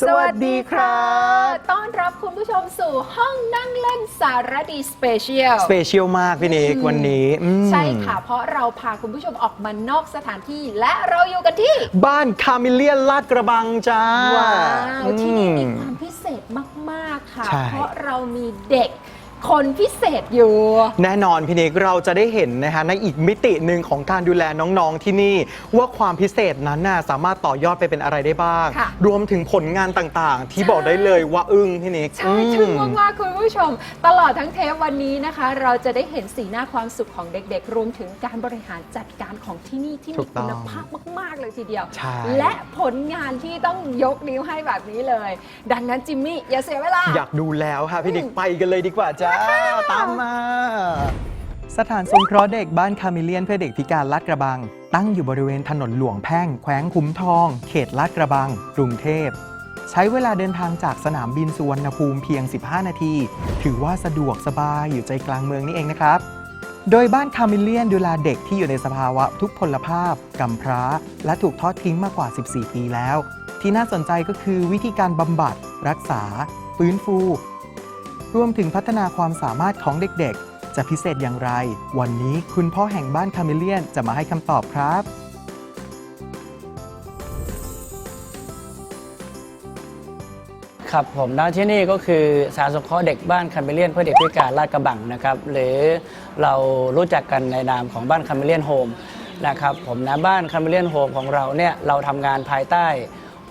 สวัสดีครับ ต้อนรับคุณผู้ชมสู่ห้องนั่งเล่นสารดีสเปเชียล สเปเชียลมากพี่นิกวันนี้อืมใช่ค่ะ เพราะเราพาคุณผู้ชมออกมานอกสถานที่ และเราอยู่กันที่ บ้านคามิเลียนลาดกระบังจ้าว้าว ที่นี่มีอื ความพิเศษมาก ๆ ค่ะ ใช่ เพราะเรามีเด็ก คนพิเศษอยู่ แน่นอนพี่นิกเราจะได้เห็นนะคะในอีกมิติหนึ่งของการดูแลน้องๆที่นี่ ว่าความพิเศษนั้นน่ะสามารถต่อยอดไปเป็นอะไรได้บ้าง ค่ะ รวมถึงผลงานต่างๆ ที่ใช่บอกได้เลยว่าอึ้งพี่นิกใช่ทึ่งมากๆคุณผู้ชม ตลอดทั้งเทปวันนี้นะคะ เราจะได้เห็นสีหน้าความสุขของเด็กๆ รวมถึงการบริหารจัดการของที่นี่ที่ถูมีกต้คุองณภาพมาก ๆ เลยทีเดียว ใช่ และผลงานที่ต้องยกนิ้วให้แบบนี้เลย ดังนั้นจิมมี่อย่าเสียเวลา อยากดูแล้วค่ะพี่นิกอืมไปกันเลยดีกว่าจ้าตามมา สถานสงเคราะห์เด็กบ้านคาเมเลียนเพื่อเด็กพิการลาดกระบัง ตั้งอยู่บริเวณถนนหลวงแพ่ง แขวงคุ้มทอง เขตลาดกระบัง กรุงเทพ ใช้เวลาเดินทางจากสนามบินสุวรรณภูมิเพียง 15 นาที ถือว่าสะดวกสบายอยู่ใจกลางเมืองนี่เองนะครับ โดยบ้านคาเมเลียนดูแลเด็กที่อยู่ในสภาวะทุกพลภาพกำพร้า และถูกทอดทิ้งมากว่า 14 ปีแล้ว ที่น่าสนใจก็คือวิธีการบำบัด รักษา ฟื้นฟู รวมถึงพัฒนาความสามารถของเด็กๆ จะพิเศษอย่างไร วันนี้คุณพ่อแห่งบ้านคาเมเลียนจะมาให้คำตอบครับ ครับผมนะที่นี่ก็คือสารสงเคราะห์เด็กบ้านคาเมเลียนเพื่อเด็กพิการลาดกระบังนะครับหรือเรารู้จักกันในนามของบ้านคาเมเลียนโฮมนะครับผมนะบ้านคาเมเลียนโฮมของเราเนี่ยเราทำงานภายใต้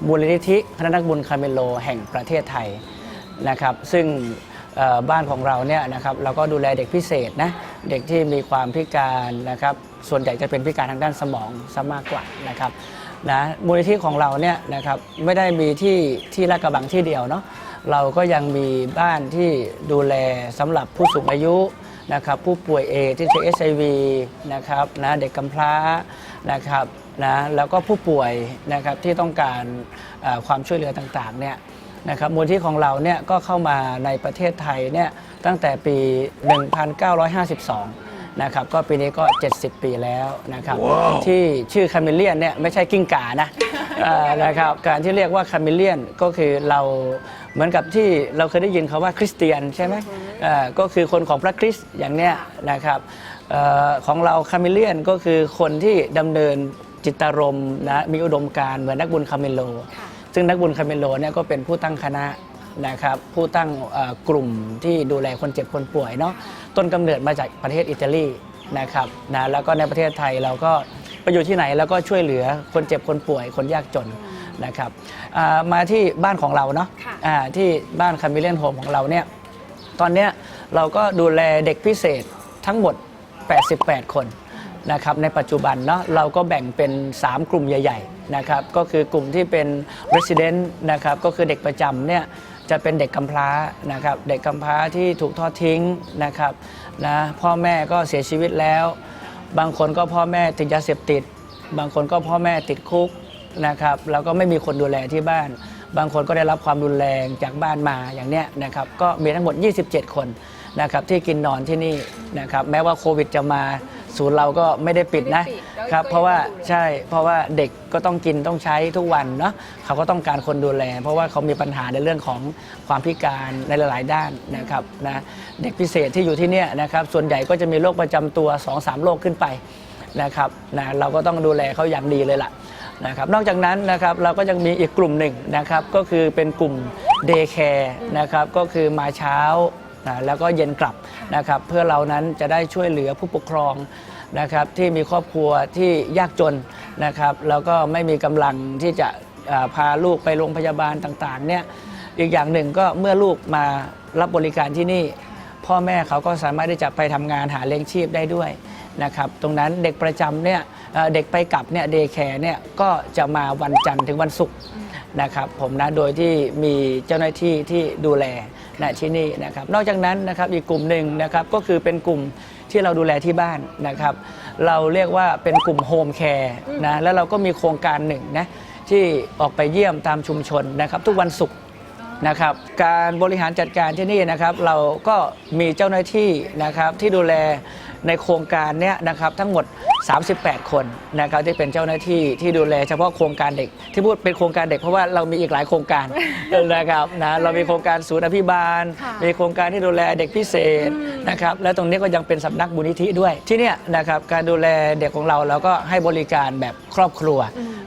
มูลนิธิคณะนักบุญคาเมโลแห่งประเทศไทยนะครับซึ่ง บ้านของเราเนี่ยนะครับเราก็ดูแลเด็กพิเศษนะเด็กที่มีความพิการนะครับส่วนใหญ่จะเป็นพิการทางด้านสมองซะมากกว่านะครับนะมูลนิธิของเราเนี่ยนะครับไม่ได้มีที่ที่ลาดกระบังที่เดียวเนาะเราก็ยังมีบ้านที่ดูแลสำหรับผู้สูงอายุนะครับผู้ป่วยเอดส์ที่ใช้ HIV นะครับนะเด็กกำพร้านะครับนะแล้วก็ผู้ป่วยนะครับที่ต้องการความช่วยเหลือต่างๆเนี่ย นะครับมูลที่ของเราเนี่ยก็เข้ามาในประเทศไทยเนี่ยตั้งแต่ปี 1952 นะครับก็ปีนี้ก็ 70 ปีแล้วนะครับที่ชื่อคาเมเลียนเนี่ยไม่ใช่กิ้งก่านะเอ่อนะครับการที่เรียกว่าคาเมเลียนก็คือเราเหมือนกับที่เราเคยได้ยินคาว่าคริสเตียนใช่ไหมเอ่อก็คือคนของพระคริสต์อย่างเนี้ยนะครับเออของเราคาเมเลียนก็คือคนที่ดำเนินจิตารมณ์นะมีอุดมการณ์เหมือนนักบุญคาเมโล ซึ่งนักบุญคาเมโลเนี่ยก็เป็นผู้ตั้งคณะนะครับผู้ตั้งเอ่อกลุ่มที่ดูแลคนเจ็บคนป่วยเนาะต้นกำเนิดมาจากประเทศอิตาลีนะครับนะแล้วก็ในประเทศไทยเราก็ไปอยู่ที่ไหนแล้วก็ช่วยเหลือคนเจ็บคนป่วยคนยากจนนะครับอ่ามาที่บ้านของเราเนาะค่ะอ่าที่บ้านคามิเลียนโฮมของเราเนี่ยตอนเนี้ยเราก็ดูแลเด็กพิเศษทั้งหมด 88 คนนะครับในปัจจุบันเนาะเราก็แบ่งเป็น 3 กลุ่มใหญ่ ๆ นะครับก็คือกลุ่มที่เป็น resident นะครับก็คือเด็กประจำเนี่ยจะเป็นเด็กกำพร้านะครับเด็กกำพร้าที่ถูกทอดทิ้งนะครับนะพ่อแม่ก็เสียชีวิตแล้ว บางคนก็พ่อแม่ติดยาเสพติด บางคนก็พ่อแม่ติดคุกนะครับแล้วก็ไม่มีคนดูแลที่บ้าน บางคนก็ได้รับความรุนแรงจากบ้านมาอย่างเนี้ยนะครับก็มีทั้งหมด 27 คนนะครับที่กินนอนที่นี่นะครับแม้ว่าโควิดจะมา ศูนย์เราก็ไม่ได้ปิดนะไม่ได้ปิดก็ครับก็ยังเพราะว่าดูแล ใช่เพราะว่าเด็กก็ต้องกินต้องใช้ทุกวันเนาะเขาก็ต้องการคนดูแล เพราะว่าเขามีปัญหาในเรื่องของความพิการในหลาย ๆ ด้านนะครับนะเด็กพิเศษที่อยู่ที่เนี่ยนะครับส่วนใหญ่ก็จะมีโรคประจำตัว 2-3โรคขึ้นไป นะครับนะเราก็ต้องดูแลเขาอย่างดีเลยล่ะนะครับนอกจากนั้นนะครับเราก็ยังมีอีกกลุ่มหนึ่งนะครับก็คือเป็นกลุ่มเดย์แคร์นะครับก็คือมาเช้า นะแล้วก็เย็นกลับนะครับเพื่อเรานั้นจะได้ช่วยเหลือผู้ปกครองนะครับที่มีครอบครัวที่ยากจนนะครับแล้วก็ไม่มีกำลังที่จะพาลูกไปโรงพยาบาลต่างๆเนี่ยอีกอย่างหนึ่งก็เมื่อลูกมารับบริการที่นี่ พ่อแม่เขาก็สามารถที่จะไปทำงานหาเลี้ยงชีพได้ด้วยนะครับตรงนั้นเด็กประจำเนี่ยเด็กไปกลับเนี่ยเดย์แคร์เนี่ยก็จะมาวันจันทร์ถึงวันศุกร์ นะครับผมนะโดยที่มีเจ้าหน้าที่ที่ดูแลณที่นี่นะครับนอกจากนั้นนะครับอีกกลุ่มหนึ่งนะครับก็คือเป็นกลุ่มที่เราดูแลที่บ้านนะครับเราเรียกว่าเป็นกลุ่มโฮมแคร์นะแล้วเราก็มีโครงการหนึ่งนะที่ออกไปเยี่ยมตามชุมชนนะครับทุกวันศุกร์นะครับการบริหารจัดการที่นี่นะครับเราก็มีเจ้าหน้าที่นะครับที่ดูแล ในโครงการเนี้ยนะครับทั้งหมด 38 คนนะครับที่เป็นเจ้าหน้าที่ที่ดูแลเฉพาะโครงการเด็ก ที่พูดเป็นโครงการเด็กเพราะว่าเรามีอีกหลายโครงการนะครับนะเรามีโครงการศูนย์อภิบาลค่ะมีโครงการที่ดูแลเด็กพิเศษนะครับและตรงนี้ก็ยังเป็นสำนักบุญนิธิด้วย ที่เนี่ยนะครับการดูแลเด็กของเราเราก็ให้บริการแบบครอบครัว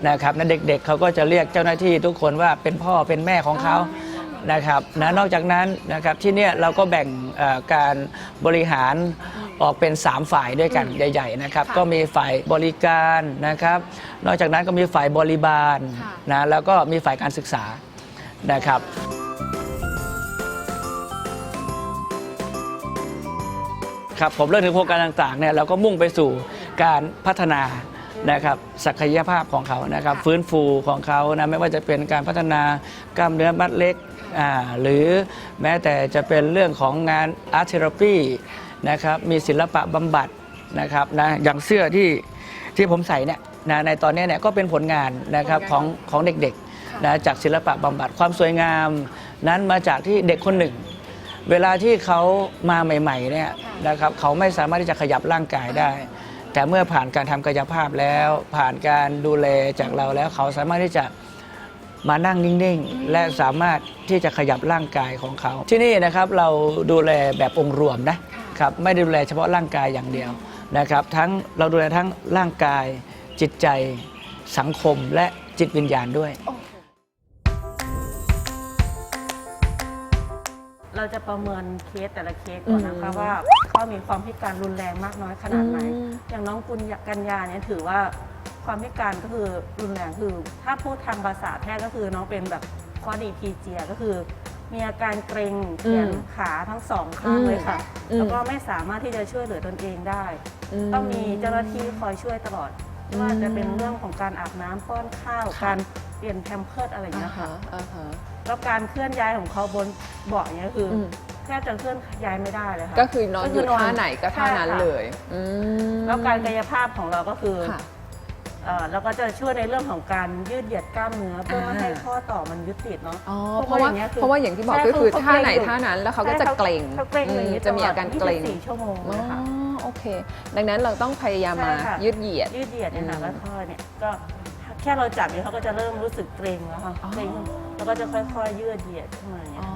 นะครับนะเด็กๆเขาก็จะเรียกเจ้าหน้าที่ทุกคนว่าเป็นพ่อเป็นแม่ของเขานะครับนะนอกจากนั้นนะครับที่เนี่ยเราก็แบ่งเอ่อการบริหาร ออกเป็น 3 ฝ่ายด้วยกันใหญ่ๆนะครับค่ะก็มีฝ่ายบริการนะครับ นอกจากนั้นก็มีฝ่ายบริบาลค่ะนะแล้วก็มีฝ่ายการศึกษานะครับครับผมเรื่องถึงโครงการต่างๆเนี่ยเราก็มุ่งไปสู่การพัฒนานะครับศักยภาพของเขานะครับค่ะฟื้นฟูของเขานะไม่ว่าจะเป็นการพัฒนากล้ามเนื้อมัดเล็กอ่าหรือแม้แต่จะเป็นเรื่องของงานอาร์ตเทอราปี นะครับมีศิลปะบำบัดนะครับนะอย่างเสื้อที่ที่ผมใส่เนี่ยนะในตอนนี้เนี่ยก็เป็นผลงานนะครับของของเด็กๆนะจากศิลปะบำบัดความสวยงามนั้นมาจากที่เด็กคนหนึ่ง เวลาที่เขามาใหม่ๆเนี่ยนะครับเขาไม่สามารถที่จะขยับร่างกายได้ แต่เมื่อผ่านการทำกายภาพแล้วผ่านการดูแลจากเราแล้วเขาสามารถที่จะ มานั่งนิ่งๆ และสามารถที่จะขยับร่างกายของเขา ที่นี่นะครับเราดูแลแบบองค์รวมนะครับไม่ได้ดูแลเฉพาะร่างกายอย่างเดียวนะครับ ทั้งเราดูแลทั้งร่างกายจิตใจสังคมและจิตวิญญาณด้วย เราจะประเมินเคสแต่ละเคสก่อนนะคะอืมว่าเขามีความพิการรุนแรงมากน้อยขนาดไหนอืมอย่างน้องกุญกัญญาเนี่ยถือว่า ความพิการก็คือรุนแรงคือ ถ้าพูดทางภาษาแพทย์ก็คือน้องเป็นแบบคอดีพีเจียก็คือ มีอาการเกร็งแขนขาทั้งสองข้างเลยค่ะอืมแล้วก็ไม่สามารถที่จะช่วยเหลือตนเองได้ ต้องมีเจ้าหน้าที่คอยช่วยตลอดไม่ว่าจะเป็นเรื่องของการอาบน้ำป้อนข้าวค่ะการเปลี่ยนแพมเพิร์ดอะไรอย่างอ่าเงี้ยค่ะฮะอ่าฮะแล้วการเคลื่อนย้ายของเขาบนเบาะเนี้ยคืออมแทบจะเคลื่อนย้ายไม่ได้เลยค่ะก็คือนอนอยู่ท่าไหนก็ท่านั้นใช่ค่ะเลยอืมแล้วการกายภาพของเราก็คือค่ะ เอ่อเราก็จะช่วยในเรื่องของการยืดเหยียดกล้ามเนื้อเพื่อไม่อ่าให้ข้อต่อมันยึดติดเนาะ อ๋อเพเพราะราะว่าว่าอย่างเงี้ยคือเพราะว่าอย่างที่บอกใช่ก็คือเขาท่าไหนเกร็งอยู่ ท่านั้นแล้วเขาก็จะเกร็งเขาเกร็งอยู่อย่างอืนี้มจะมีอาการเกร็ง24ชั่วโมงอ๋อนะคะ โอเค ดังนั้นเราต้องพยายามมาใช่ค่ะ ยืดเหยียด ยืดเหยียดเนี่ยค่ะอืมแล้วค่อยๆเนี่ยก็แค่เราจับเนี่ยเขาก็จะเริ่มรู้สึกเกร็งแล้วค่ะอ๋อ เกร็งแล้วก็จะค่อยๆยืดเหยียดขึ้นมาอย่างเงี้อ๋ยอฮะ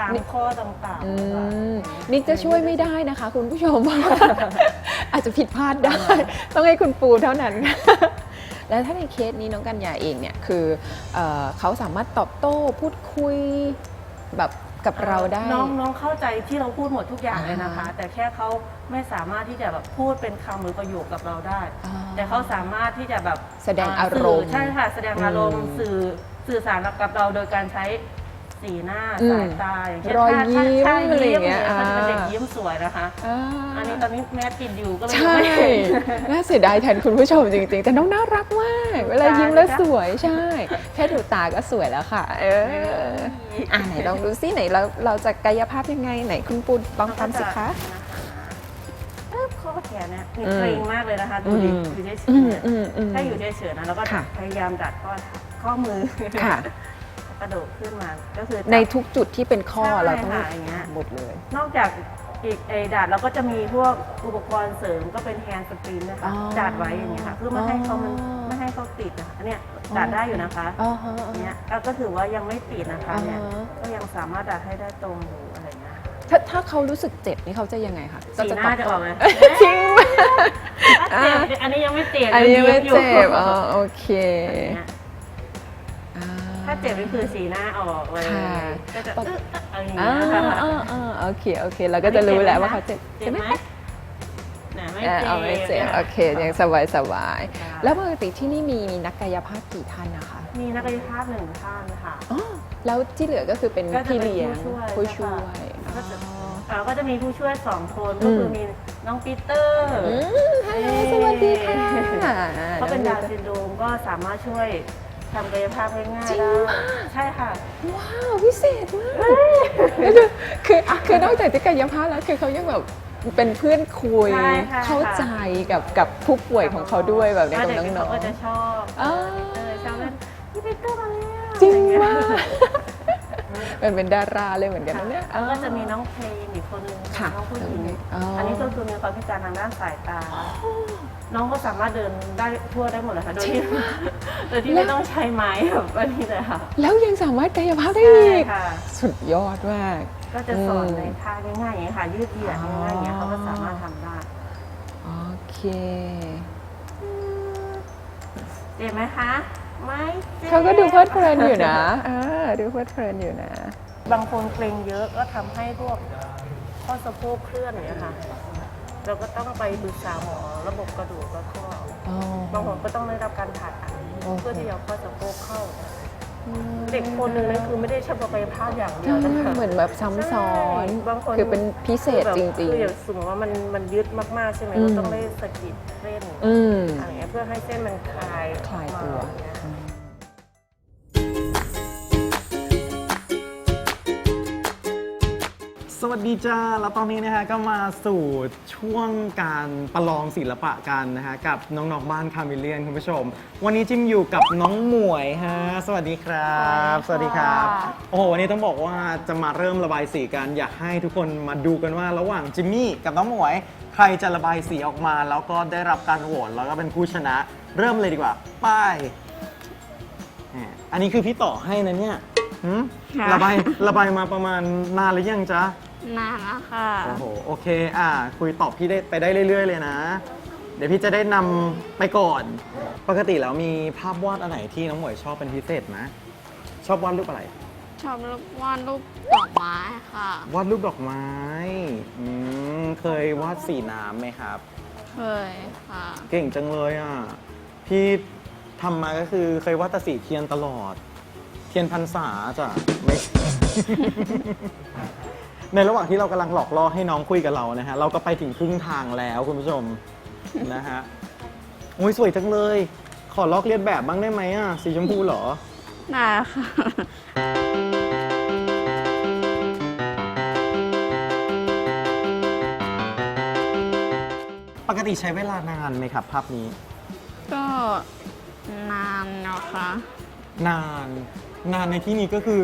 ตามข้อต่างๆอืนะคะมนิกจะช่วยไม่ได้นะคะ คุณผู้ชม อาจจะผิดพลาดได้ ต้องให้คุณปูเท่านั้น แล้วถ้าในเคสนี้น้องกัญญาเองเนี่ยคือเออเขาสามารถตอบโต้พูดคุยแบบกับเราได้ น้องน้องเข้าใจที่เราพูดหมดทุกอย่างเลยนะคะ อ่า แต่แค่เขาไม่สามารถที่จะแบบพูดเป็นคำหรือประโยคกับเราได้ อ่าแต่เขาสามารถที่จะแบบแสดงอารมณ์สื่ใช่ค่ะแสดงอารมณ์อืมสื่อสื่อสารกับเราโดยการใช้ สีหน้าอืมสายตาอย่างเช่นรอยถ้ายิ้มถ้าอะไรอย่างเงี้ยเขาจะเป็นเด็กอ่ายิ้ ยิ้มสวยนะคะ อ่าอันนี้ตอนนี้แมสติดอยู่ก็เลยใช่ ไม่เห็น น่าเสียดายแทนคุณผู้ชมจริงๆ แต่น้องน่ารักมาก เวลายิ้มแล้วสวยใช่ แค่ดูตาก็สวยแล้วค่ะ เอออ่าไหนลองดูซิไหนเราเราจะกายภาพยังไงไหนคุณปูลองทำสิคะ เอ๊ะข้อแขนเนี่ยมีอืมเกรงมากเลยนะคะดูดิอืม อยู่เฉยอืๆมเนี่ยอืมอืม ถ้าอยู่เฉยๆนะเราก็ค่ะ พยายามดัดข้อข้อมือ ค่ะ กระโดดขึ้นมา ก็คือในทุกจุดที่เป็นข้อใช่เราต้องค่ะอย่างเงี้ยหมดเลย นอกจากอีกไอ้ดาดเราก็จะมีพวกอุปกรณ์เสริมก็เป็นแฮนด์สปรินนะคะอ๋อดาดไว้อย่างเงี้ยค่ะเพื่อไม่ให้เขามันอ๋อไม่ให้เขาติดนะอันเนี้ยดาดได้อยู่นะคะอ๋อฮะอันเนี้ยก็ก็ถือว่ายังไม่ติดนะคะเนี่ยอ่าฮะก็ยังสามารถดาดให้ได้ตรงอยู่อะไรเงี้ยถ้าถ้าเขารู้สึกเจ็บนี่เขาจะยังไงคะสีหน้าจะออกไหมจริงไหมถ้าเจ็บอันนี้ยังไม่เจ็บอันนี้ยังไม่ยิ้เจ็บอ๋อโอเคอันเนี้ยอ่ ถ้าเจ็บนี่คือสีหน้าออกเลยค่ะก็จะอึ๊ะอะไรอย่างอ่าเงี้ยค่ะอ่าอ่าโอเคโอเค เราก็จะรู้แล้วว่าเขาเจ็บเจ็ใช่บไหมไหมคะน่ะไม่เออเจ็บเอาไม่เจ็บนี่ยโอเคยังสบายสบายค่ะแล้วปกติที่นี่มีนักกายภาพกี่ท่านนะคะมีนักกายภาพหนึ่งท่านค่ะ อ๋อแล้วที่เหลือก็คือเป็นก็จะพี่เป็นเลี้ยงผู้ผู้ช่ช่ววยยแล้วก็จะอ๋อเอ่อก็จะมีผู้ช่วยสองคนอืก็มคือมีน้องปีเตอร์ อืมฮัลโหลสวัสดีค่ะเขาเป็นน้ดาองวน์ซินโดรมก็สามารถช่วย ทำกายภาพให้ง่ายจริงได้มากใช่ค่ะ ว้าวพิเศษมากคือคือนอกจากจะกายภาพแล้วคือเขายังแบบเป็นเพื่อนคุย ใช่ค่ะเข้าใจกับกับผู้ป่วยของเขาด้วยแบบนี้กับเด็กน้องเขาก็จะชอบอ่าเออชอบเล่นพี่ปีเตอร์มาแล้วๆจริงอะไเยมากเป็นเป็นดาราเลยเหมือนกันนะเนี่ยแล้วก็จะมีน้องเพลงอีกคนนึงค่ะน้องผู้หญิงอ๋ออัอันนี้ก็คือมีความพิการทางด้านสายตา น้องก็สามารถเดินได้ทั่วได้หมดเลยค่ะ โดยที่โดยที่ไม่ต้องใช้ไม้แบบอันนี้เลยค่ะแล้วยังสามารถกายภาพได้ใช่อีกค่ะ สุดยอดมาก ก็จะสอนอืมในท่าง่ายๆอย่างนี้ยค่ะ ยืดเหยียดง่ายๆอย่างเงี้ยเขาก็สามารถทำได้ โอเค เจ็บไหมคะ ไม่เจ็บเขาก็ดูเพลิดเพลินอยู่นะอ่าดูเพลิดเพลินอยู่นะ บางคนเกรงเยอะก็ทำให้พวกข้อสะโพกเคลื่อนอย่างเงี้ยค่ะ เราก็ต้องไปปรึกษาหมอระบบกระดูกและข้ออ๋อบางคนก็ต้องได้รับการผ่าตัดโอ้โหเพื่อที่จะเอาข้อสะโพกเข้า เด็กคนหนึ่งนั่นคือไม่ได้เฉพาะกายภาพอย่างเดียวนะคะเหมือนแบบซ้ำซ้อนใช่บางคนคือเป็นพิเศษจริง คืออย่างสมมติว่ามันมันยึดมากๆใช่ไหมอืม เราต้องได้สะกิดเส้นๆ อืม อะไรเงี้ยเพื่อให้เส้นมันคลายคลายตัว ออกมาอย่างเงี้ย สวัสดีจ้า แล้วตอนนี้นะฮะก็มาสู่ช่วงการประลองศิลปะกันนะฮะกับน้องๆบ้านคาเมเลียนคุณผู้ชม วันนี้จิมอยู่กับน้องหมวยฮะ สวัสดีครับ สวัสดีครับ โอ้โหวันนี้ต้องบอกว่าจะมาเริ่มระบายสีกัน อยากให้ทุกคนมาดูกันว่าระหว่างจิมมี่กับน้องหมวย ใครจะระบายสีออกมา แล้วก็ได้รับการโหวตแล้วก็เป็นผู้ชนะ เริ่มเลยดีกว่า ไป้ายอันนี้คือพี่ต่อให้นะเนี่ยหืมค่ะ ระบายระบายมาประมาณนานหรือยังจ๊ะ นานแล้วค่ะ โอ้โห โอเค อ่า คุยตอบพี่ได้ไปได้เรื่อย ๆ เลยนะ เดี๋ยวพี่จะได้นำไปก่อน ปกติแล้วมีภาพวาดอันไหนที่น้องหมวยชอบเป็นพิเศษไหมชอบวาดรูปอะไร ชอบรูปวาดรูปดอกไม้ค่ะ วาดรูปดอกไม้ อืม เคยวาดสีน้ำไหมครับ เคยค่ะ เก่งจังเลยอะ พี่ทำมาก็คือเคยวาดแต่สีเทียนตลอด เทียนพรรษาจ้ะไม่ ในระหว่างที่เรากำลังหลอกล่อให้น้องคุยกับเรานะฮะ เราก็ไปถึงครึ่งทางแล้วคุณผู้ชม นะฮะโอ้ยสวยจังเลย ขอลอกเลียนแบบบ้างได้ไหมอะ สีชมพูเหรอได้ค่ะ ปกติใช้เวลานานไหมครับ ภาพนี้ ก็นานนะคะนาน นานในที่นี้ก็คือ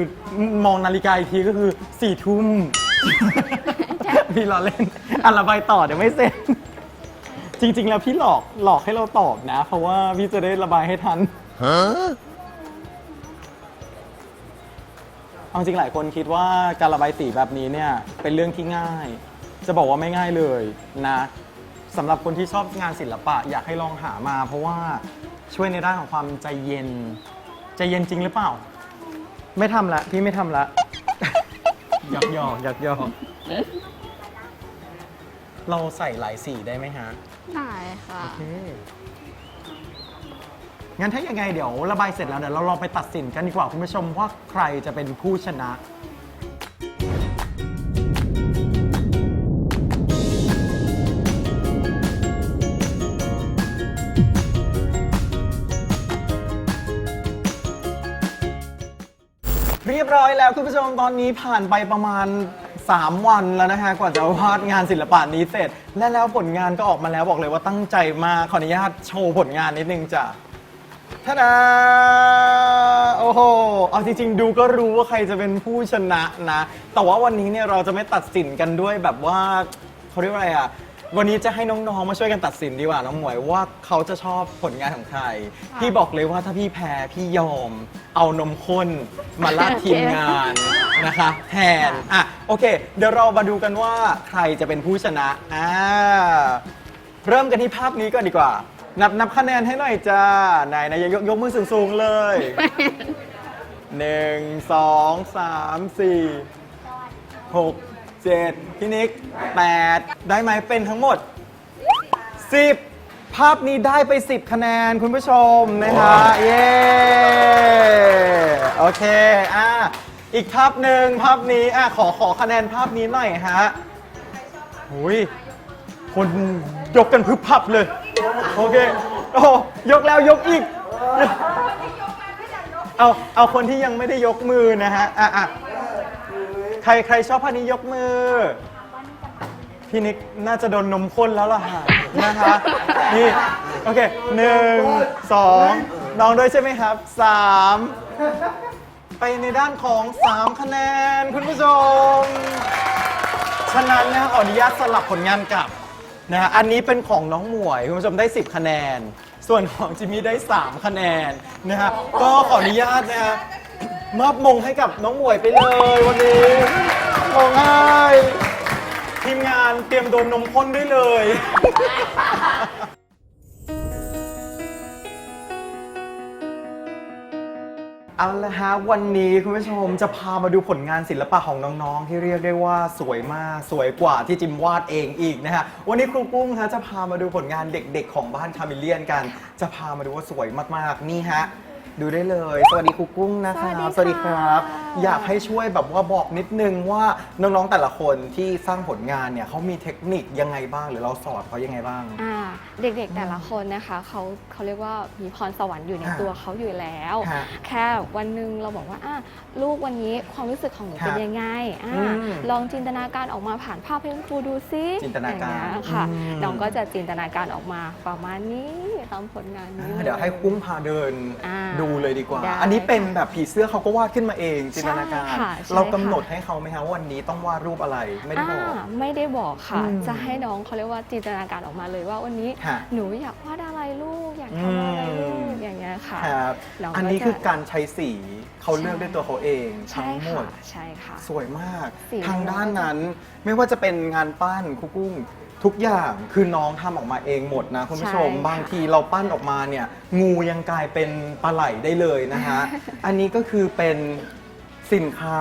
มองนาฬิกาอีกทีก็คือสี่ทุ่ม พี่ล้อเล่นอะระบายต่อเดี๋ยวไม่เสร็จ จริง ๆ แล้วพี่หลอกหลอกให้เราตอบนะ เพราะว่าพี่จะได้ระบายให้ทัน เอาจริงหลายคนคิดว่าการระบายสีแบบนี้เนี่ยเป็นเรื่องที่ง่าย จะบอกว่าไม่ง่ายเลยนะสำหรับคนที่ชอบงานศิลปะอยากให้ลองหามา เพราะว่าช่วยในด้านของความใจเย็น ใจเย็นจริงหรือเปล่า ไม่ทำละ พี่ไม่ทำละ ยอกหยอกหยอกหยอกเราใส่หลายสีได้ไหมฮะได้ค่ะ โอเคงั้นถ้ายังไงเดี๋ยวระบายเสร็จแล้วเดี๋ยวเราลองไปตัดสินกันดีกว่าคุณผู้ชมว่าใครจะเป็นผู้ชนะ ยบร้อยแล้วคุณผู้ชมตอนนี้ผ่านไปประมาณ 3 วันแล้วนะฮะกว่าจะวาดงานศิลปะนี้เสร็จ และแล้วผลงานก็ออกมาแล้วบอกเลยว่าตั้งใจมากขออนุญาตโชว์ผลงานนิดนึงจ้ะท่าดาโอ้โห เอาจริงๆ ดูก็รู้ว่าใครจะเป็นผู้ชนะนะ แต่ว่าวันนี้เนี่ยเราจะไม่ตัดสินกันด้วยแบบว่าเขาเรียกว่าอะไรอะ วันนี้จะให้น้องๆ มาช่วยกันตัดสินดีกว่าน้องหมวยว่าเขาจะชอบผลงานของใคร พี่บอกเลยว่าถ้าพี่แพ้พี่ยอม เอานมข้นมาลาดทีมงานนะคะแทนอะโอเค เดี๋ยวเรามาดูกันว่าใครจะเป็นผู้ชนะอ่าเริ่มกันที่ภาพนี้ก่อนดีกว่า นับนับคะแนนให้หน่อยจ้าไหนไหนยกยกมือสูงๆเลยหนึ่งสองสามสี่หก เจ็ดพี่นิกแปดได้ไหมเป็นทั้งหมด10ภาพนี้ได้ไป 10 คะแนนคุณผู้ชมนะฮะเย้ โอเค อะ อีกภาพหนึ่งภาพนี้อะขอขอคะแนนภาพนี้หน่อยฮะหุยคนยกกันพึบพับเลย โอเค โอ้ยกแล้วยกอีก เอา เอาคนที่ยังไม่ได้ยกมือนะฮะ อะอะ ใครใครชอบภาพนี้ยกมือ พี่นิกน่าจะโดนนมข้นแล้วล่ะฮะนะคะนี่โอเคหนึ่งสองน้องด้วยใช่ไหมครับสามไปในด้านของ 3 คะแนน คุณผู้ชม ฉะนั้นนะขออนุญาตสลับผลงานกลับนะฮะอันนี้เป็นของน้องหมวย คุณผู้ชมได้ 10 คะแนน ส่วนของจิมมี่ได้ 3 คะแนนนะฮะก็ขออนุญาตนะฮะ มอบมงให้กับน้องหมวยไปเลยวันนี้มงให้ทีมงานเตรียมโดนนมข้นได้เลย เอาละฮะวันนี้คุณผู้ชมจะพามาดูผลงานศิลปะของน้องๆ ที่เรียกได้ว่าสวยมากสวยกว่าที่จิมวาดเองอีกนะฮะวันนี้ครูกุ้งฮะจะพามาดูผลงานเด็กๆ ของบ้านคาเมเลียนกัน จะพามาดูว่าสวยมากๆนี่ฮะ ดูได้เลย สวัสดีครูกุ้งนะครับสวัสดีค่ะครับ อยากให้ช่วยแบบว่าบอกนิดนึงว่าน้องๆแต่ละคนที่สร้างผลงานเนี่ยเขามีเทคนิคยังไงบ้าง หรือเราสอนเขายังไงบ้าง อ่า เด็กๆแต่ละคนนะคะเขาเขาเรียกว่ามีพรสวรรค์อยู่ในอ่าตัวเขาอยู่แล้ว ฮะ แค่วันหนึ่งเราบอกว่าอะลูกวันนี้ความรู้สึกของหนูครับเป็นยังไงอ่าอืมลองจินตนาการออกมาผ่านภาพให้คุณครูดูซิจินตนาการอย่งเงี้ยค่ะอืม น้องก็จะจินตนาการออกมาประมาณนี้ตามผลงานนี้อ่าเดี๋ยวให้กุ้งพาเดินอ่าดูเลยดีกว่า ได้อันนี้เป็นแบบผีเสื้อเขาก็วาดขึ้นมาเองจินตนาการ ใช่ค่ะใช่ เรากำค่ะหนดให้เขาไหมคะว่าวันนี้ต้องวาดรูปอะไรไม่ได้บอก อ่าไม่ได้บอกค่ะ อืมจะให้น้องเขาเรียกว่าจินตนาการออกมาเลยว่าวันนี้ฮะ หนูอยากวาดอะไรลูก อยากทำอะไรลูอืกมอย่างเงี้ยค่ะครับน้องก็อันนี้จะ คือการใช้สีเขาเลือกด้วยตัวเขาเองใช่ทั้งหมดค่ะใช่ค่ะ สวยมาก สีทางด้านนั้นไม่ว่าจะเป็นงานปั้นคุกกุ้ง ทุกอย่างคือน้องทำออกมาเองหมดนะคุณผู้ชม ใช่ค่ะบางทีเราปั้นออกมาเนี่ยงูยังกลายเป็นปลาไหลได้เลยนะฮะ อันนี้ก็คือเป็น สินค้า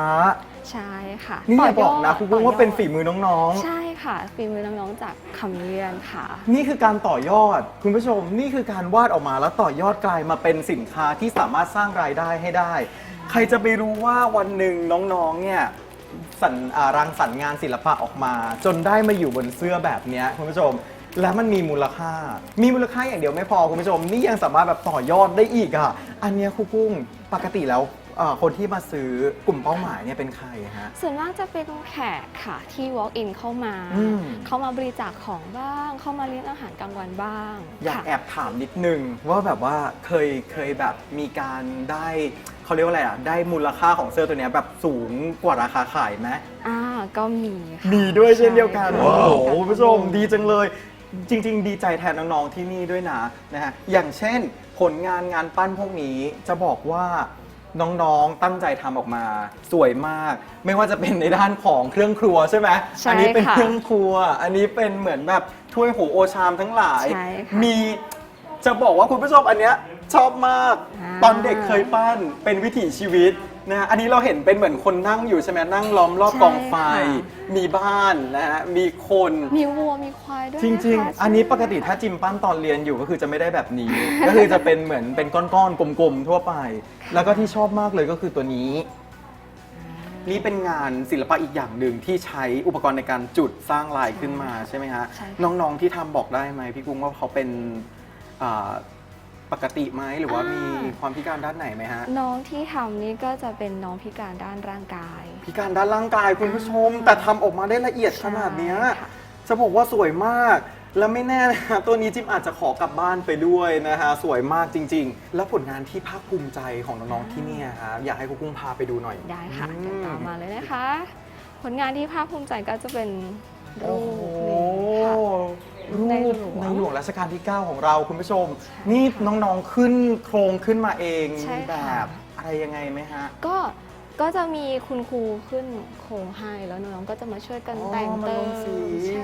ใช่ค่ะนี่อย่าต่บอกนะคุณกุ้งว่าเป็นฝีมือน้องๆ ใช่ค่ะฝีมือน้องๆจากคำเรียนค่ะ นี่คือการต่อยอด คุณผู้ชมนี่คือการวาดออกมาแล้วต่อยอดกลายมาเป็นสินค้าที่สามารถสร้างรายได้ให้ได้ ใครจะไปรู้ว่าวันหนึ่งน้องๆเนี่ยสรรอ่ารังสรรค์งานศิลปะออกมา จนได้มาอยู่บนเสื้อแบบเนี้ยคุณผู้ชม แล้วมันมีมูลค่า มีมูลค่าอย่างเดียวไม่พอคุณผู้ชม นี่ยังสามารถแบบต่อยอดได้อีกอะ อันเนี้ยครูกุ้งปกติแล้ว เอ่อคนที่มาซื้อกลุ่มเป้าหมายเนี่ยเป็นใครฮะ ส่วนมากจะเป็นแขกค่ะที่ walk in เข้ามา อืม เข้ามาบริจาคของบ้าง เข้ามาเลี้ยงอาหารกลางวันบ้างอยากค่ะ แอบถามนิดนึง ว่าแบบว่าเคยเคยแบบมีการได้เขาเรียกว่าอะไรอะ ได้มูลค่าของเสื้อตัวเนี้ยแบบสูงกว่าราคาขายไหม อ่าก็มีค่ะ มีด้วยเช่นเดียวกัน ใช่ โอ้โหค่ะคุณผู้ชมดีจังเลย จริง ๆ ดีใจแทนน้อง ๆ ที่นี่ด้วยนะนะฮะอย่างเช่นผลงานงานปั้นพวกนี้จะบอกว่า น้องๆ ตั้งใจทำออกมาสวยมาก ไม่ว่าจะเป็นในด้านของเครื่องครัวใช่ไหมใช่อันี้เป็นค่ะเครื่องครัว อันนี้เป็นเหมือนแบบถ้วยโหโอชามทั้งหลาย ใช่ค่ะมีจะบอกว่าคุณผู้ชมอันเนี้ยชอบมาก อ่า ตอนเด็กเคยปั้นเป็นวิถีชีวิต นะฮะอันนี้เราเห็นเป็นเหมือนคนนั่งอยู่ใช่ไหมนั่งล้อมรอบกองไฟมีบ้านนะฮะมีคน มีวัวมีควายด้วยจริงนะคะๆอันนี้ปกติถ้าจิมปั้นตอนเรียนอยู่ก็คือจะไม่ได้แบบนี้ ก็คือจะเป็นเหมือนเป็นก้อนๆ กลมๆ ทั่วไป แล้วก็ที่ชอบมากเลยก็คือตัวนี้ นี่เป็นงานศิลปะอีกอย่างหนึ่งที่ใช้อุปกรณ์ในการจุดสร้างลายขึ้นมาใช่ไหมฮะใช่ค่ะ น้องๆที่ทำบอกได้ไหมพี่กุ้งว่าเขาเป็นอ่า ปกติไหมหรือว่ามีความพิการด้านไหนไหมฮะ น้องที่ทำนี่ก็จะเป็นน้องพิการด้านร่างกาย พิการด้านร่างกายคุณผู้ชม แต่ทำออกมาได้ละเอียดขนาดเนี้ยใช่ค่ะ จะบอกว่าสวยมาก แล้วไม่แน่นะ ตัวนี้จิมอาจจะขอกลับบ้านไปด้วยนะฮะ สวยมากจริง ๆ แล้วผลงานที่ภาคภูมิใจของน้องๆที่เนี่ยฮะอยากให้คุณกุ้งพาไปดูหน่อย ได้ค่ะอืม เดี๋ยวตามมาเลยนะคะ ผลงานที่ภาคภูมิใจก็จะเป็นรูโอ้ปโหนี้ค่ะ รูปในในหลวงหลวงรัชกาลที่ 9 ของเราคุณผู้ชมใช่นี่น้องๆขึ้นโครงขึ้นมาเองใช่แบค่ะบอะไรยังไงไหมฮะ ก็ก็จะมีคุณครูขึ้นโครงให้แล้วน้องๆก็จะมาช่วยกันอ๋อแต่งมาเติลมงสี ใช่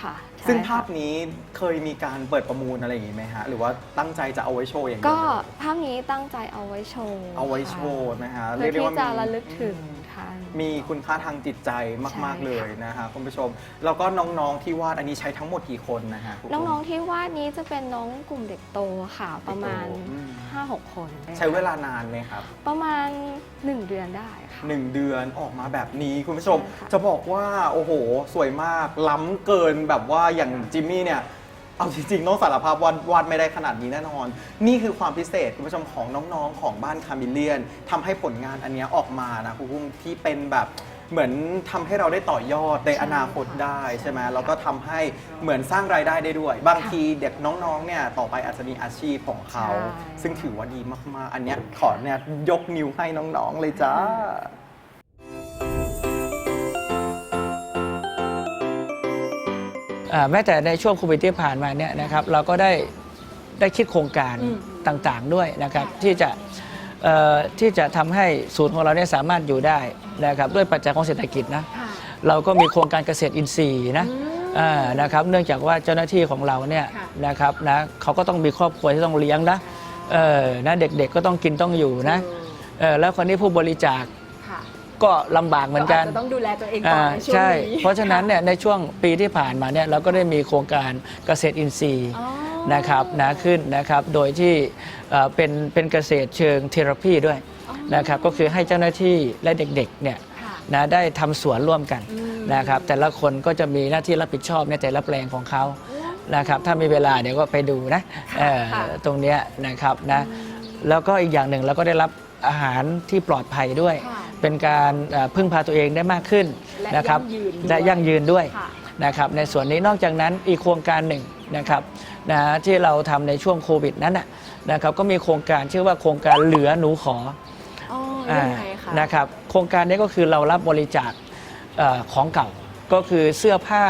ค่ะใช่ซึ่งค่ะภาพนี้เคยมีการเปิดประมูลอะไรอย่างนี้ไหมฮะ หรือว่าตั้งใจจะเอาไว้โชว์อย่างเดีก็ยวเลยภาพนี้ตั้งใจเอาไว้โชว์เอาไว้โชค่ะว์นะฮะเพื่อได้ที่ว่าจะมีระลึกถึงท่าน มีคุณค่าทางจิตใจมากใช่ๆเลยนะฮะคุณผู้ชม แล้วก็น้องๆที่วาดอันนี้ใช้ทั้งหมดกี่คนนะฮะคุณน้องๆที่วาดนี้จะเป็นน้องกลุ่มเด็กโตค่ะประมาณ อืม5-6 คนใช้เวลานานไหมครับ ประมาณ 1 เดือนได้ค่ะ หนึ่งเดือนออกมาแบบนี้คุณผู้ชม ใช่ค่ะจะบอกว่า โอ้โห สวยมากล้ำเกินแบบว่าอย่างจิมมี่เนี่ย เอาจริงๆ ต้องสารภาพวาดวาดไม่ได้ขนาดนี้แน่นอน นี่คือความพิเศษคุณผู้ชมของน้องๆ ของบ้านคามิเลียนทำให้ผลงานอันเนี้ยออกมานะคุณผู้ชมที่เป็นแบบเหมือนทำให้เราได้ต่อยอดในอนาคตได้ใช่ไหมแล้วก็ทำให้เหมือนสร้างรายได้ได้ด้วย บางทีเด็กน้องๆ เนี่ยต่อไปอาจจะมีอาชีพของเขา ใช่ ซึ่งถือว่าดีมากๆ อันเนี้ยขอเนี่ยยกนิ้วให้น้องๆ เลยจ้า แม้แต่ในช่วงโควิดที่ผ่านมาเนี่ยนะครับเราก็ได้ได้คิดโครงการอืมต่างๆด้วยนะครับที่จะเอ่อที่จะทำให้ศูนย์ของเราเนี่ยสามารถอยู่ได้นะครับด้วยปัจจัยของเศรษฐกิจนะ ค่ะ เราก็มีโครงการเกษตรอินทรีย์นะอืม อ่านะครับเนื่องจากว่าเจ้าหน้าที่ของเราเนี่ยค่ะ นะครับนะเขาก็ต้องมีครอบครัวที่ต้องเลี้ยงนะเออนะเด็กๆก็ต้องกินต้องอยู่นะเออแล้วคนนี้ผู้บริจาคค่ะ ก็ลำบากเหมือนกันาจจะต้องดูแลตัวเองต่ออ่าในช่วงใช่ นี้ เพราะฉะนั้นเนี่ยในช่วงปีที่ผ่านมาเนี่ยเราก็ได้มีโครงการเกษตรอินทรีย์อ๋อนะครับนะขึ้นนะครับโดยที่เอ่อเป็นเป็นเกษตรเชิงเทอราพีด้วยอ๋อ นะครับก็คือให้เจ้าหน้าที่และเด็กๆเนี่ยค่ะ นะได้ทำสวนร่วมกันอืม นะครับแต่ละคนก็จะมีหน้าที่รับผิดชอบในแต่ละแปลงของเขานะครับถ้ามีเวลาเดี๋ยวก็ไปดูนะเอ่อค่ะ ตรงเนี้ยนะครับนะแล้วก็อีกอย่างหนึ่งเราก็ได้รับอาหารที่ปลอดภัยด้วย ค่ะ เป็นการเอ่อพึ่งพาตัวเองได้มากขึ้นและนะครับยั่งยืนด้วยและยั่งยืนด้วยค่ะนะครับในส่วนนี้นอกจากนั้นอีกโครงการหนึ่งนะครับนะที่เราทำในช่วงโควิดนั้นนะนะครับก็มีโครงการชื่อว่าโครงการเหลือหนูขออ๋อยังไงคะนะครับโครงการนี้ก็คือเรารับบริจาคเอ่อของเก่าก็คือเสื้อผ้า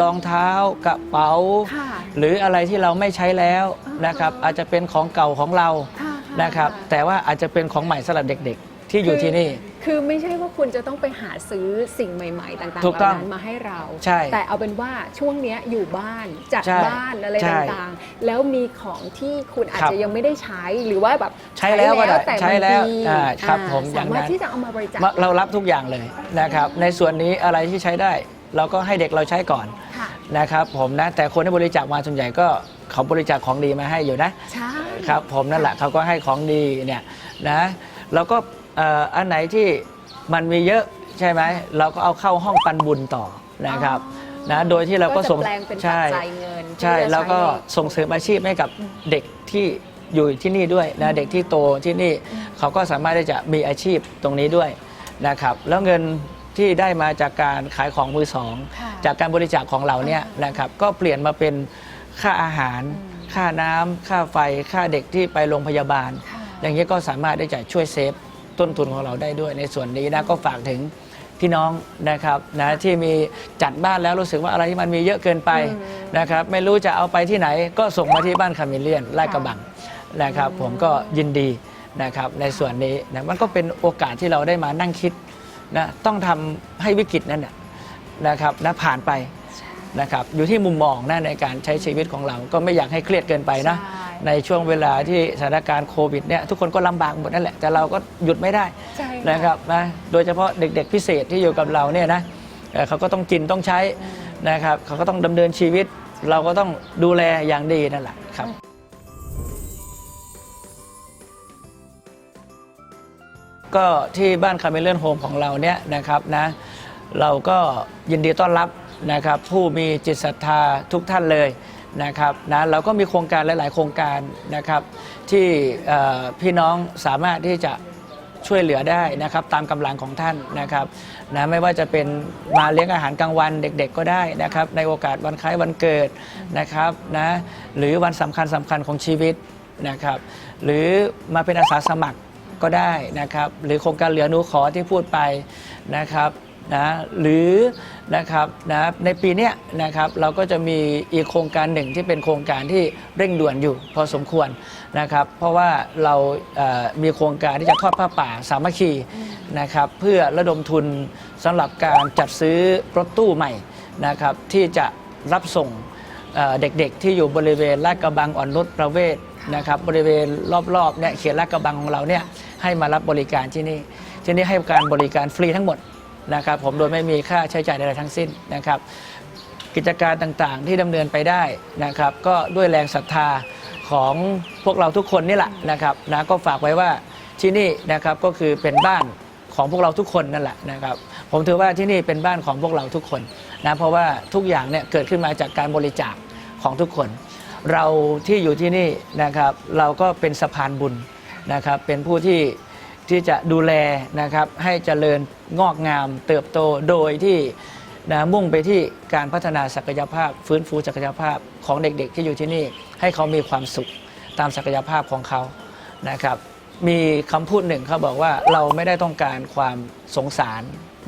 รองเท้ากระเป๋าค่ะหรืออะไรที่เราไม่ใช้แล้วนะครับอาจจะเป็นของเก่าของเราค่ะนะครับแต่ว่าอาจจะเป็นของใหม่สำหรับเด็กๆ ที่อยู่ที่นี่ คือไม่ใช่ว่าคุณจะต้องไปหาซื้อสิ่งใหม่ ๆ ต่างๆถูกเหต้ล่าองนั้นมาให้เรา ใช่แต่เอาเป็นว่าช่วงเนี้ยอยู่บ้านจัดใช่บ้านอะไรใช่ต่างๆ แล้วมีของที่คุณอาจครับจะยังไม่ได้ใช้หรือว่าแบบใช้แล้วก็ได้แต่ใช้มันแล้วดีอ่าครับผมอสาย่างมารนั้ถนที่จะเอามาบริจาคมาเรารับทุกอย่างเลยนะครับ ในส่วนนี้อะไรที่ใช้ได้ เราก็ให้เด็กเราใช้ก่อนค่ะ นะครับผมนะแต่คนที่บริจาคมาส่วนใหญ่ก็เขาบริจาคของดีมาให้อยู่นะ ใช่ ครับผมนั่นแหละเขาก็ให้ของดีเนี่ยนะแล้วก็ เอ่ออันไหนที่มันมีเยอะใช่ไหมเราก็เอาเข้าห้องปันบุญต่อนะครับนะโดยที่เราก็ส่งจะแปลงเป็นปัจใช่จัยเงินใช่ที่จะแล้วก็ใช้ในส่งเสริมอาชีพให้กับเด็กที่อยู่ที่นี่ด้วยนะเด็กที่โตที่นี่เขาก็สามารถที่จะมีอาชีพตรงนี้ด้วยนะครับแล้วเงินที่ได้มาจากการขายของมือสอง ค่ะ จากการบริจาคของเราเนี่ยนะครับก็เปลี่ยนมาเป็นค่าอาหาร ค่าน้ำค่าไฟ ค่าเด็กที่ไปโรงพยาบาลค่ะอย่างนี้ยก็สามารถได้จะช่วยเซฟ ต้นทุนของเราได้ด้วย ในส่วนนี้นะก็ฝากถึงพี่น้องนะครับนะที่มีจัดบ้านแล้วรู้สึกว่าอะไรที่มันมีเยอะเกินไปอืมนะครับไม่รู้จะเอาไปที่ไหนก็ส่งมาที่บ้านคาเมเลียนลาดกระบังนะครับผมก็ยินดีนะครับในส่วนนี้นะมันก็เป็นโอกาสที่เราได้มานั่งคิดนะต้องทำให้วิกฤตนั้นนะนะครับนะผ่านไปนะครับอยู่ที่มุมมองนะในการใช้ชีวิตของเราก็ไม่อยากให้เครียดเกินไปนะ ใช่ในช่วงเวลาที่สถานการณ์โควิดเนี่ยทุกคนก็ลำบากหมดนั่นแหละ แต่เราก็หยุดไม่ได้ใช่ค่ะ นะครับนะโดยเฉพาะเด็กๆพิเศษที่อยู่กับเราเนี่ยนะเอ่อเขาก็ต้องกินต้องใช้นะครับเขาก็ต้องดำเนินชีวิต เราก็ต้องดูแลอย่างดีนั่นแหละครับ ก็ที่บ้านคาเมเลียนโฮมของเราเนี่ยนะครับนะเราก็ยินดีต้อนรับนะครับผู้มีจิตศรัทธาทุกท่านเลย นะครับนะเราก็มีโครงการหลาย ๆ โครงการนะครับ ที่พี่น้องสามารถที่จะช่วยเหลือได้นะครับตามกำลังของท่านนะครับนะไม่ว่าจะเป็นมาเลี้ยงอาหารกลางวันเด็กๆก็ได้นะครับ ในโอกาสวันคล้ายวันเกิดนะครับนะหรือวันสำคัญสำคัญของชีวิตนะครับหรือมาเป็นอาสาสมัครก็ได้นะครับ หรือโครงการเหลือนูขอที่พูดไปนะครับ นะหรือนะครับนะในปีนี้นะครับเราก็จะมีอีกโครงการหนึ่งที่เป็นโครงการที่เร่งด่วนอยู่พอสมควรนะครับ เพราะว่าเราเอ่อมีโครงการที่จะทอดผ้าป่าสามัคคีนะครับเพื่อระดมทุนสำหรับการจัดซื้อรถตู้ใหม่นะครับที่จะรับส่งเอ่อเด็กๆ ที่อยู่บริเวณลาดกระบังอ่อนนุชประเวศนะครับบริเวณรอบๆเนี่ยเขตลาดกระบังของเราเนี่ยให้มารับบริการที่นี่ที่นี่ให้การบริการฟรีทั้งหมด นะครับผมโดยไม่มีค่าใช้จ่ายใดๆทั้งสิ้นนะครับ กิจการต่างๆที่ดำเนินไปได้นะครับ ก็ด้วยแรงศรัทธาของพวกเราทุกคนนี่แหละนะครับนะก็ฝากไว้ว่าที่นี่นะครับก็คือเป็นบ้านของพวกเราทุกคนนั่นแหละนะครับ ผมถือว่าที่นี่เป็นบ้านของพวกเราทุกคนนะเพราะว่าทุกอย่างเนี่ยเกิดขึ้นมาจากการบริจาคของทุกคน เราที่อยู่ที่นี่นะครับ เราก็เป็นสะพานบุญนะครับ เป็นผู้ที่ ที่จะดูแลนะครับให้เจริญงอกงาม เติบโตโดยที่นะมุ่งไปที่การพัฒนาศักยภาพ ฟื้นฟูศักยภาพของเด็กๆ ที่อยู่ที่นี่ให้เขามีความสุขตามศักยภาพของเขานะครับ มีคำพูดหนึ่งเขาบอกว่าเราไม่ได้ต้องการความสงสาร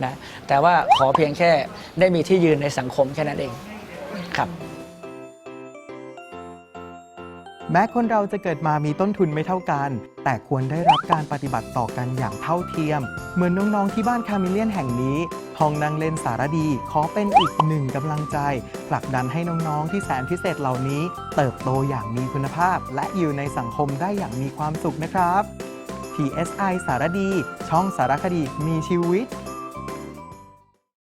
นะแต่ว่าขอเพียงแค่ได้มีที่ยืนในสังคมแค่นั้นเองครับครับ แม้คนเราจะเกิดมามีต้นทุนไม่เท่ากัน แต่ควรได้รับการปฏิบัติต่อกันอย่างเท่าเทียม เหมือนน้อง ๆ ที่บ้านคาเมเลียนแห่งนี้ ห้องนั่งเล่นสารดี ขอเป็นอีกหนึ่งกำลังใจ ผลักดันให้น้องๆ ที่แสนพิเศษเหล่านี้ เติบโตอย่างมีคุณภาพ และอยู่ในสังคมได้อย่างมีความสุขนะครับ PSI สารดี ช่องสารคดีมีชีวิต